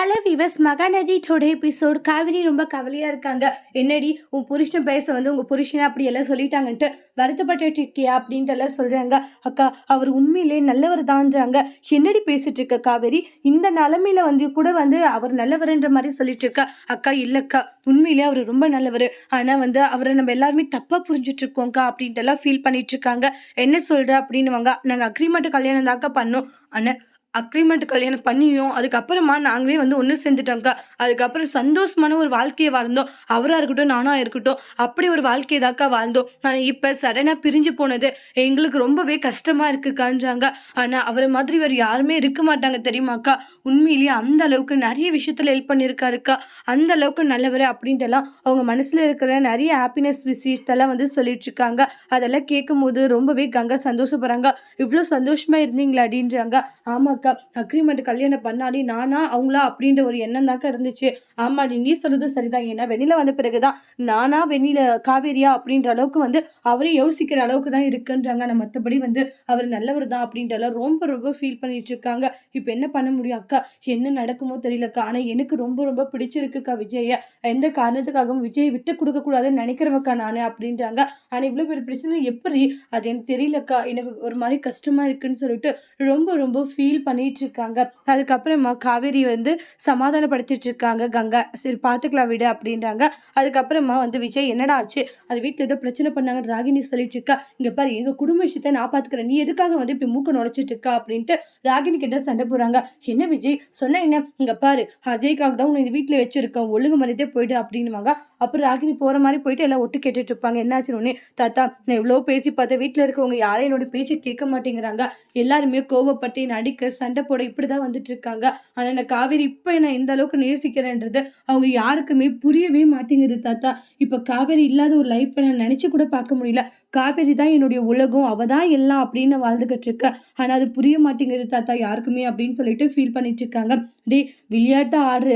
Hello viewers Mahanadi today episode. Kaveri ரொம்ப கவலையாக இருக்காங்க. என்னடி உன் புருஷன் பேச வந்து உங்கள் புருஷனை அப்படி எல்லாம் சொல்லிட்டாங்கன்ட்டு வருத்தப்பட்டு இருக்கியா அப்படின்ட்டு எல்லாம் சொல்கிறாங்க அக்கா அவர் உண்மையிலே நல்லவர் தான்றாங்க என்னடி பேசிட்டு இருக்க காவேரி? இந்த நிலமையில வந்து கூட வந்து அவர் நல்லவர்ன்ற மாதிரி சொல்லிட்டு இருக்கா அக்கா இல்லைக்கா உண்மையிலே அவர் ரொம்ப நல்லவர். ஆனால் வந்து அவரை நம்ம எல்லாருமே தப்பாக புரிஞ்சுட்டு இருக்கோங்க்கா அப்படின்ட்டு எல்லாம் ஃபீல் பண்ணிட்டு இருக்காங்க என்ன சொல்கிற அப்படின்னுவாங்க. நாங்கள் அக்ரிமெண்ட் கல்யாணம் தாக்கா பண்ணோம். ஆனால் அக்ரிமெண்ட் கல்யாணம் பண்ணியும் அதுக்கப்புறமா நாங்களே வந்து ஒன்று சேர்ந்துட்டோம்க்கா. அதுக்கப்புறம் சந்தோஷமான ஒரு வாழ்க்கையை வாழ்ந்தோம். அவராக இருக்கட்டும் நானாக இருக்கட்டும் அப்படி ஒரு வாழ்க்கையை தாக்கா வாழ்ந்தோம். நான் இப்போ சடனாக பிரிஞ்சு போனது எங்களுக்கு ரொம்பவே கஷ்டமாக இருக்குக்கான்றாங்க. ஆனால் அவரை மாதிரி வேறு யாருமே இருக்க மாட்டாங்க தெரியுமாக்கா? உண்மையிலேயே அந்த அளவுக்கு நிறைய விஷயத்தில் ஹெல்ப் பண்ணியிருக்காருக்கா? அந்த அளவுக்கு நல்லவர் அப்படின்ட்டுலாம் அவங்க மனசில் இருக்கிற நிறைய ஹாப்பினஸ் விஷயத்தெல்லாம் வந்து சொல்லிட்டு இருக்காங்க அதெல்லாம் கேட்கும் போது ரொம்பவே கங்கா சந்தோஷப்படுறாங்க. இவ்வளோ சந்தோஷமாக இருந்தீங்களா அப்படின்றாங்க. ஆமாம் அக்கா அக்ரிமெண்ட் கல்யாணம் பண்ணாடி நானா அவங்களா அப்படின்ற ஒரு எண்ணம் தாக்கா இருந்துச்சு. ஆமாடி நீ சொல்றது சரிதான். ஏன்னா வெண்ணில வந்த பிறகுதான் நானா வெண்ணில காவேரியா அப்படின்ற அளவுக்கு வந்து அவரே யோசிக்கிற அளவுக்கு தான் இருக்குன்றாங்க. ஆனால் மற்றபடி வந்து அவர் நல்லவர் தான் அப்படின்றலாம் ரொம்ப ரொம்ப ஃபீல் பண்ணிட்டு இருக்காங்க. இப்போ என்ன பண்ண முடியும் அக்கா? என்ன நடக்குமோ தெரியலக்கா. ஆனால் எனக்கு ரொம்ப ரொம்ப பிடிச்சிருக்குக்கா விஜய எந்த காரணத்துக்காகவும் விஜயை விட்டு கொடுக்க கூடாதுன்னு நினைக்கிறவக்கா நான் அப்படின்றாங்க. ஆனால் இவ்வளோ பெரிய பிரச்சனை எப்படி? அது எனக்கு தெரியலக்கா. எனக்கு ஒரு மாதிரி கஷ்டமா இருக்குன்னு சொல்லிட்டு ரொம்ப ரொம்ப ஃபீல் பண்ணிட்டு இருக்காங்க அதுக்கப்புறமா காவேரி வந்து சமாதானப்படுத்திட்டு இருக்காங்க கங்கா சரி பார்த்துக்கலாம் விடு அப்படின்றாங்க. அதுக்கப்புறமா வந்து விஜய் என்னடா ஆச்சு? அது வீட்டில் ஏதோ பிரச்சனை பண்ணாங்க ராகினி சொல்லிட்டு இருக்கா இங்கே பாரு எங்கள் குடும்ப விஷயத்தை நான் பார்த்துக்கிறேன் நீ எதுக்காக வந்து இப்போ மூக்க நுழைச்சிட்டு இருக்கா அப்படின்ட்டு ராகினி கிட்ட சண்டை போடுறாங்க. என்ன விஜய்? சொன்ன என்ன? இங்கே பாரு அஜய்க்காக தான் உன்னை இந்த வீட்டில் வச்சிருக்கேன் ஒழுங்கு மரியாதை போயிட்டு அப்படின்னுவாங்க. அப்புறம் ராகினி போகிற மாதிரி போயிட்டு எல்லாம் ஒட்டு கேட்டுட்டு இருப்பாங்க என்னாச்சுன்னு தாத்தா நான் இவ்வளோ பேசி பார்த்தேன். வீட்டில் இருக்கவங்க யாரையும் என்னோட பேச்சு கேட்க மாட்டேங்கிறாங்க. எல்லாருமே கோவப்பட்டு நடிக்க சண்டை போட இப்படி தான் வந்துட்டு இருக்காங்க ஆனால் நான் காவேரி இப்போ நான் எந்த அளவுக்கு நேசிக்கிறேன்றது அவங்க யாருக்குமே புரியவே மாட்டேங்குது தாத்தா. இப்போ காவேரி இல்லாத ஒரு லைஃப்பை நான் நினச்சி கூட பார்க்க முடியல. காவேரி தான் என்னுடைய உலகம் அவ தான் எல்லாம் அப்படின்னு வாழ்ந்துக்கிட்டு இருக்க. ஆனால் அது புரிய மாட்டேங்குது தாத்தா. யாருக்குமே அப்படின்னு சொல்லிட்டு ஃபீல் பண்ணிட்டு இருக்காங்க டே விளையாட்டு ஆடு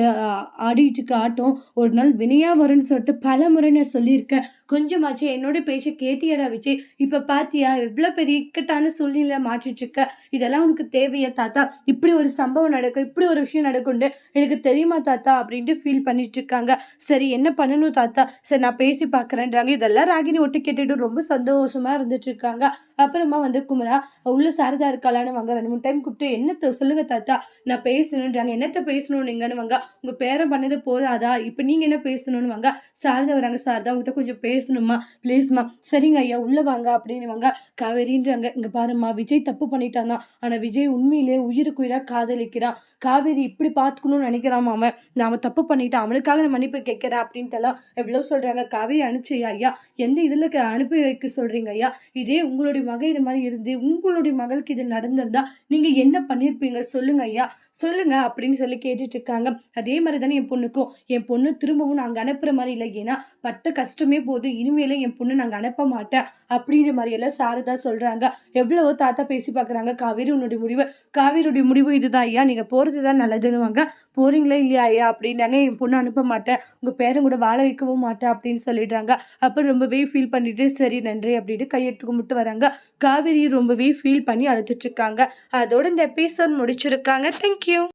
ஆடிட்டு இருக்க ஆட்டம் ஒரு நாள் வினையா வரும்னு சொல்லிட்டு பல முறை நான் சொல்லியிருக்கேன். கொஞ்சமாச்சு என்னோட பேச கேட்டியடா விச்சு இப்போ பாத்தியா எவ்வளோ பெரிய இக்கட்டான சூழ்நிலை மாற்றிட்டு இருக்க இதெல்லாம் உனக்கு தேவையா தாத்தா? இப்படி ஒரு சம்பவம் நடக்கும் இப்படி ஒரு விஷயம் நடக்கும்னு எனக்கு தெரியுமா தாத்தா? அப்படின்ட்டு ஃபீல் பண்ணிட்டு இருக்காங்க சரி என்ன பண்ணணும் தாத்தா? சரி நான் பேசி பார்க்குறேன்றாங்க இதெல்லாம் ராகினி ஒட்டு கேட்டுட்டு ரொம்ப சந்தோஷமா இருந்துட்டு இருக்காங்க அப்புறமா வந்து குமரா உள்ள சாரதா இருக்காளான்னு வாங்க. ரெண்டு மூணு டைம் கூப்பிட்டு என்னத்தை சொல்லுங்க தாத்தா. நான் பேசணுன்றாங்க. என்னத்த பேசணும் நீங்கன்னு வாங்க. உங்க பேரம் பண்ணது போதாதா? இப்போ நீங்க என்ன பேசணும்னு வாங்க. சாரதா வராங்க. சாரதா உங்ககிட்ட கொஞ்சம் பேசணுமா? ப்ளீஸ்மா சரிங்க ஐயா உள்ளே வாங்க அப்படின்னு வாங்க காவேரின்றாங்க. இங்கே பாருமா விஜய் தப்பு பண்ணிட்டான்? ஆனால் விஜய் உண்மையிலே உயிருக்கு உயிராக காதலிக்கிறான். காவேரி இப்படி பார்த்துக்கணும்னு நினைக்கிறான் அவன்? நாம தப்பு பண்ணிட்டான் அவனுக்காக நான் மன்னிப்பு கேட்குறேன் அப்படின்ட்டு எல்லாம் எவ்வளோ சொல்கிறாங்க காவேரி அனுப்பிச்சியா ஐயா எந்த இதில் அனுப்பி வைக்க சொல்றீங்க ஐயா? இதே உங்களுடைய மகள் இது மாதிரி இருந்து உங்களுடைய மகளுக்கு இது நடந்திருந்தா நீங்கள் என்ன பண்ணியிருப்பீங்க சொல்லுங்க ஐயா. சொல்லுங்க அப்படின்னு சொல்லி கேட்டுட்டு இருக்காங்க. அதே மாதிரி தானே என் பொண்ணுக்கும். என் பொண்ணு திரும்பவும் நாங்கள் அனுப்புகிற மாதிரி இல்லை ஏன்னா பட்ட கஷ்டமே போதும். இனிமேலே என் பொண்ணு நாங்கள் அனுப்ப மாட்டேன் அப்படின்ற மாதிரியெல்லாம் சாரதா சொல்கிறாங்க எவ்வளவோ தாத்தா பேசி பார்க்குறாங்க காவேரி உன்னுடைய முடிவு. காவேரியுடைய முடிவு இதுதான் ஐயா. நீங்கள் போகிறது தான் நல்லதுன்னுவாங்க. போகிறீங்களா இல்லையா ஐயா? அப்படின்னாங்க. என் பொண்ணு அனுப்ப மாட்டேன். உங்கள் பேரன் கூட வாழ வைக்கவும் மாட்டேன் அப்படின்னு சொல்லிடுறாங்க. அப்போ ரொம்பவே ஃபீல் பண்ணிட்டு சரி நன்றி அப்படின்ட்டு கையெடுத்து கும்பிட்டு வராங்க. காவேரி ரொம்பவே ஃபீல் பண்ணி அழுதுட்டு இருக்காங்க. அதோட இந்த எபிசோட் முடிச்சிருக்காங்க. தேங்க்யூ